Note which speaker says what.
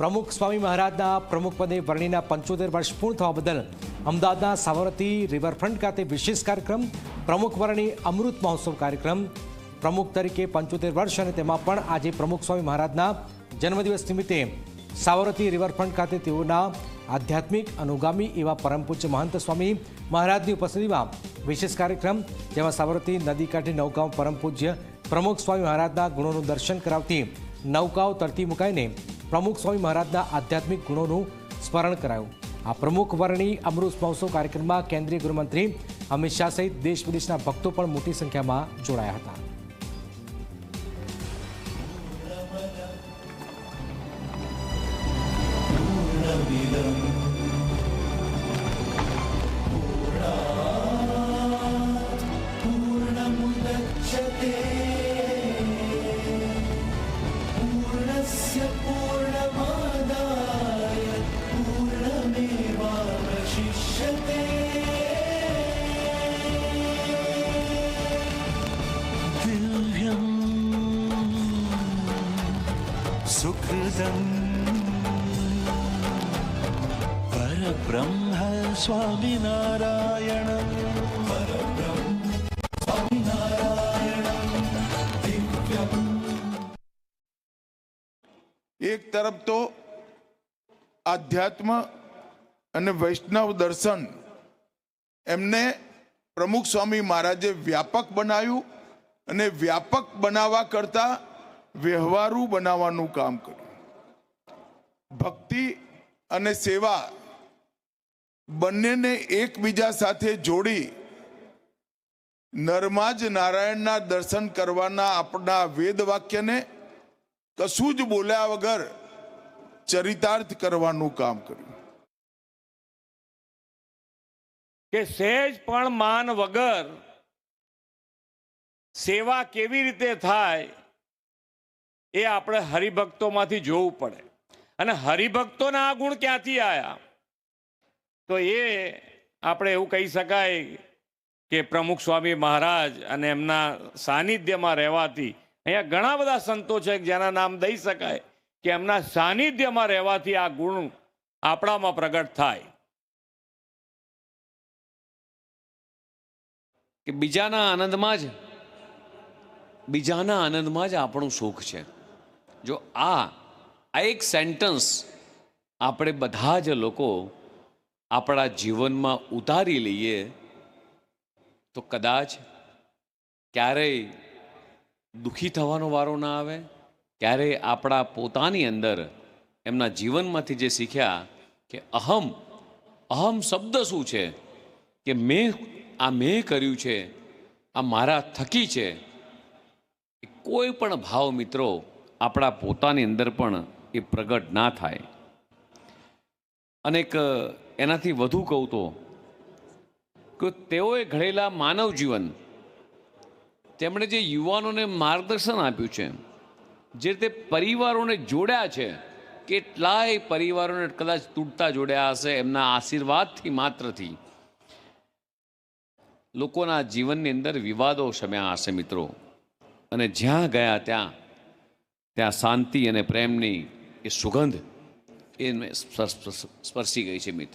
Speaker 1: પ્રમુખ સ્વામી મહારાજના પ્રમુખપદે વરણીના પંચોતેર વર્ષ પૂર્ણ થવા બદલ અમદાવાદના સાબરમતી રિવરફ્રન્ટ ખાતે વિશેષ કાર્યક્રમ, પ્રમુખ વરણી અમૃત મહોત્સવ કાર્યક્રમ. પ્રમુખ તરીકે પંચોતેર વર્ષ અને તેમાં પણ આજે પ્રમુખ સ્વામી મહારાજના જન્મદિવસ નિમિત્તે સાબરમતી રિવરફ્રન્ટ ખાતે તેઓના આધ્યાત્મિક, અનુગામી એવા પરમ મહંત સ્વામી મહારાજની ઉપસ્થિતિમાં વિશેષ કાર્યક્રમ, જેમાં સાબરમતી નદી કાંઠે નૌકાઓ પરમ પૂજ્ય પ્રમુખ સ્વામી મહારાજના ગુણોનું દર્શન કરાવતી નૌકાઓ તરતી મુકાઈને પ્રમુખ સ્વામી મહારાજના આધ્યાત્મિક ગુણોનું સ્મરણ કરાયું. આ પ્રમુખ વર્ણી અમૃત મહોત્સવ કાર્યક્રમમાં કેન્દ્રીય ગૃહમંત્રી અમિત શાહ સહિત દેશ વિદેશના ભક્તો પણ મોટી સંખ્યામાં જોડાયા હતા.
Speaker 2: सुहृदम् परब्रह्म स्वामिनारायणम् परब्रह्म स्वामिनारायणम् दिव्यम्
Speaker 3: એક તરફ તો આધ્યાત્મ અને વૈષ્ણવ દર્શન એમને પ્રમુખ સ્વામી મહારાજે વ્યાપક બનાવ્યું અને વ્યાપક બનાવવા કરતા વ્યવહારુ બનાવવાનું કામ કર્યું. ભક્તિ અને સેવા બંનેને એકબીજા સાથે જોડી નરમાજ નારાયણના દર્શન કરવાના આપણા વેદ વાક્યને કશું જ બોલ્યા વગર ચરિતાર્થ કરવાનું કામ કર્યું.
Speaker 4: કે સહેજ પણ માન વગર સેવા કેવી રીતે થાય એ આપણે હરિભક્તોમાંથી જોવું પડે. અને હરિભક્તોના આ ગુણ ક્યાંથી આવ્યા તો એ આપણે એવું કહી શકાય કે પ્રમુખ સ્વામી મહારાજ અને એમના સાનિધ્યમાં રહેવાથી, અહીંયા ઘણા બધા સંતો છે જેના નામ દઈ શકાય કે એમના સાનિધ્યમાં રહેવાથી આ ગુણ આપણામાં પ્રગટ થાય.
Speaker 5: કે બીજાના આનંદમાં જ, બીજાના આનંદમાં જ આપણું સુખ છે. જો આ આ એક સેન્ટન્સ આપણે બધા જ લોકો આપણા જીવનમાં ઉતારી લઈએ, તો કદાચ ક્યારેય દુઃખી થવાનો વારો ના આવે, ક્યારેય આપણા પોતાની અંદર એમના જીવનમાંથી જે શીખ્યા કે અહમ અહમ શબ્દ શું છે? કે મેં, આ મેં કર્યું છે, આ મારા થકી છે. કોઈ પણ ભાવ મિત્રો આપણા પોતાની અંદર પણ એ પ્રગટ ના થાય. અને એક, એનાથી વધુ કહું તો, કે તેઓએ ઘડેલા માનવ જીવન, તેમણે જે યુવાનોને માર્ગદર્શન આપ્યું છે, જે રીતે પરિવારોને જોડ્યા છે, કેટલાય પરિવારોને કદાચ તૂટતા જોડ્યા હશે, એમના આશીર્વાદથી માત્રથી લોકોના જીવનની અંદર વિવાદો શમ્યા હશે મિત્રો. અને જ્યાં ગયા ત્યાં ત્યાં શાંતિ અને પ્રેમની એ સુગંધ એ સ્પર્શી ગઈ છે મિત્રો.